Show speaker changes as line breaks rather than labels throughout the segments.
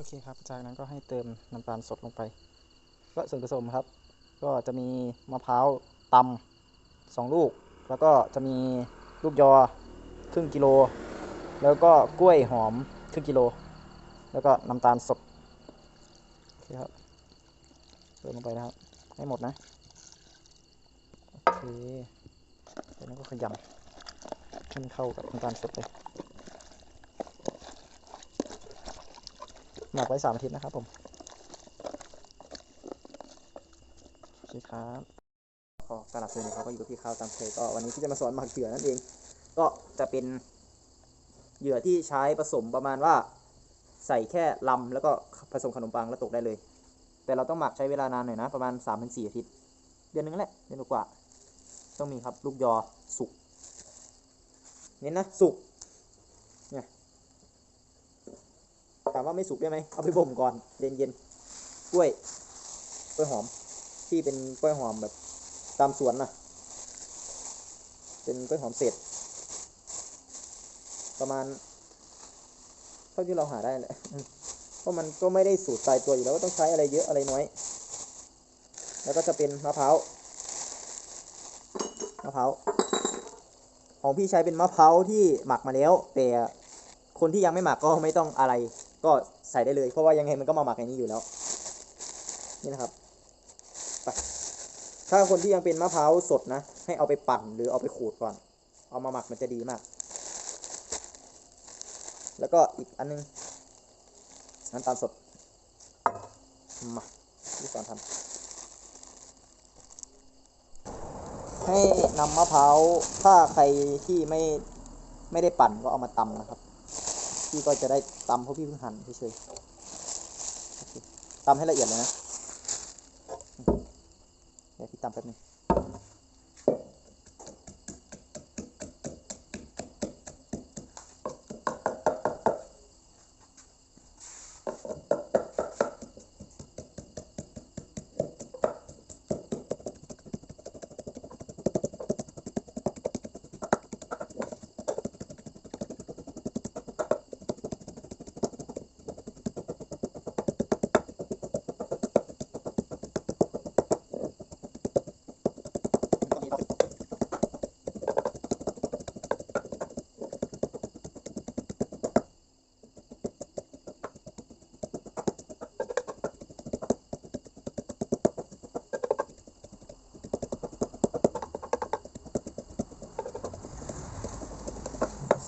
โอเคครับ จากนั้นก็ให้เติมน้ำตาลสดลงไป ก็ส่วนผสมครับ ก็จะมีมะพร้าวตำสองลูก แล้วก็จะมีลูกยอครึ่งกิโล แล้วก็กล้วยหอมครึ่งกิโล แล้วก็น้ำตาลสดโอเคครับเติมลงไปนะครับ ให้หมดนะโอเคจากนั้นก็ขยำให้มันเข้ากับน้ำตาลสดเลย หมักไว้สามอาทิตย์นะครับผมโอเคครับก็ตลาดเซนเขาก็อยู่กับพี่ข้าวตามเคยก็วันนี้ที่จะมาสอนหมักเหยื่อนั่นเอง ก็จะเป็นเหยื่อที่ใช้ผสมประมาณว่าใส่แค่ลำแล้วก็ผสมขนมปังแล้วตกได้เลย แต่เราต้องหมักใช้เวลานานหน่อยนะ ประมาณ3าถึงสอาทิตย์ เดือนหนึงแหละเดือนกว่า ต้องมีครับลูกยอสุกเน้นนะสุก ถามว่าไม่สุกได้ไหมเอาไปบ่มก่อนเย็นเย็นๆกล้วยกล้วยหอม ที่เป็นกล้วยหอมแบบตามสวนนะเป็นกล้วยหอมเศษประมาณเท่าที่เราหาได้แหละเพราะมันก็ไม่ได้สูตรตายตัวอยู่แล้วว่าต้องใช้อะไรเยอะอะไรน้อย แล้วก็จะเป็นมะพร้าวมะพร้าวของพี่ใช้เป็นมะพร้าวที่หมักมาแล้วแต่ คนที่ยังไม่หมักก็ไม่ต้องอะไร ก็ใส่ได้เลย เพราะว่ายังไงมันก็มาหมักในนี้อยู่แล้ว นี่นะครับถ้าคนที่ยังเป็นมะพร้าวสดนะ ให้เอาไปปั่นหรือเอาไปขูดก่อน เอามาหมักมันจะดีมาก แล้วก็อีกอันนึงน้ำตาลสด มาที่สอนทำให้นำมะพร้าว ถ้าใครที่ไม่ไม่ได้ปั่นก็เอามาตำนะครับ พี่ก็จะได้ตำเพราะพี่เพิ่งหั่นเฉยๆตำให้ละเอียดเลยนะเดี๋ยวพี่ตำแป๊บนึง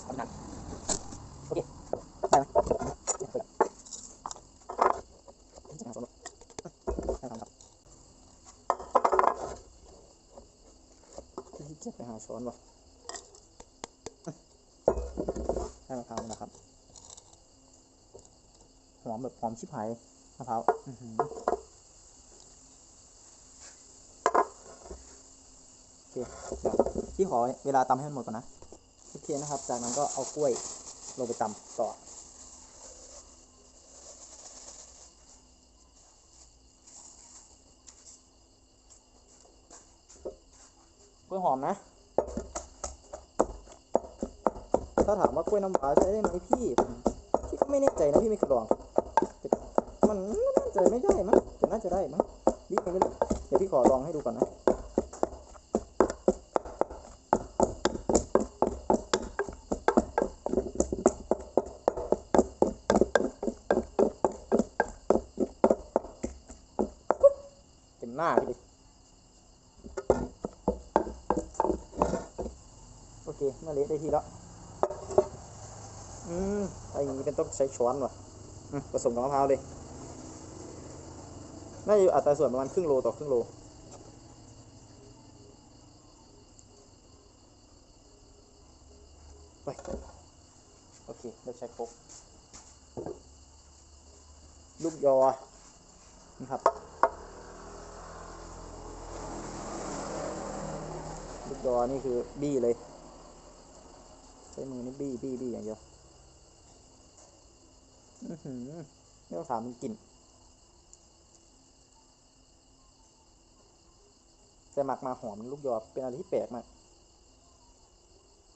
กำลังโอเคได้ไหมเปิดได้ครับได้ครับ ที่เก็บไปหาช้อนวะได้มะพร้าวนะครับ หอมแบบหอมชิบหายมะพร้าวโอเคสุกแล้วพี่ขอเวลาตำให้มันหมดก่อนนะ โอเคนะครับ จากนั้นก็เอากล้วยลงไปตำต่อกล้วยหอมนะ ถ้าถามว่ากล้วยน้ำว้าใช้ได้ไหมพี่พี่ก็ไม่แน่ใจนะพี่ไม่เคยลองมันน่าจะไม่ได้มั้งแต่น่าจะได้มั้งพี่ไม่รู้เดี๋ยวพี่ขอลองให้ดูก่อนนะเต็มหน้าพี่ดิโอเคเมื่อเละได้ทีแล้ว อืมไอ้อย่างนี้เป็นต้องใช้ช้อนว่ะอืมผสมกับมะพร้าวเลยน่าจะอยู่อัตราส่วนประมาณครึ่งโลต่อครึ่งโลไปโอเคเลือกใช้โครกลูกยอนะครับลูกยอนี่คือบี้เลย ใช้มือนี่บี้บี้บี้อย่างเดียว ไม่ต้องถามมันกิน แต่หมักมาหอมลูกยอเป็นอะไรที่แปลกมาก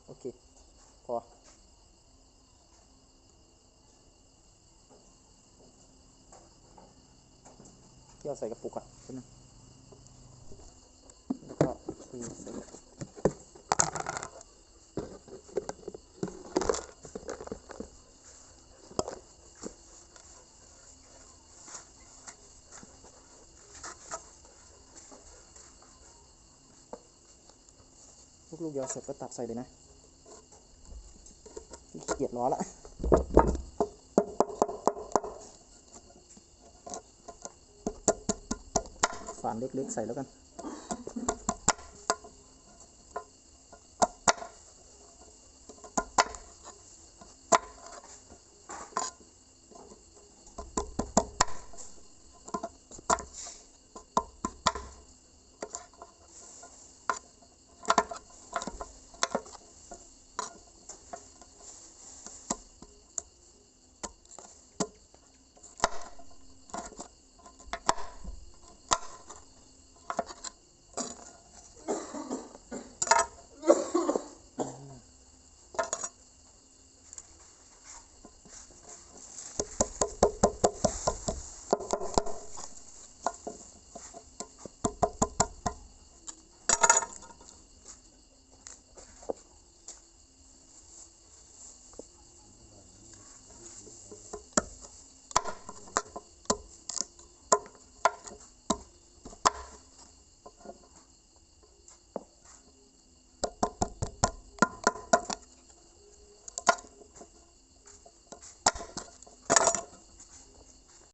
โอเค พอเที่ยวใส่กระปุกอะนึ ลูกเดียวเสร็จก็ตักใส่เลยนะขี้เกียจรอละฝานเล็กๆใส่แล้วกัน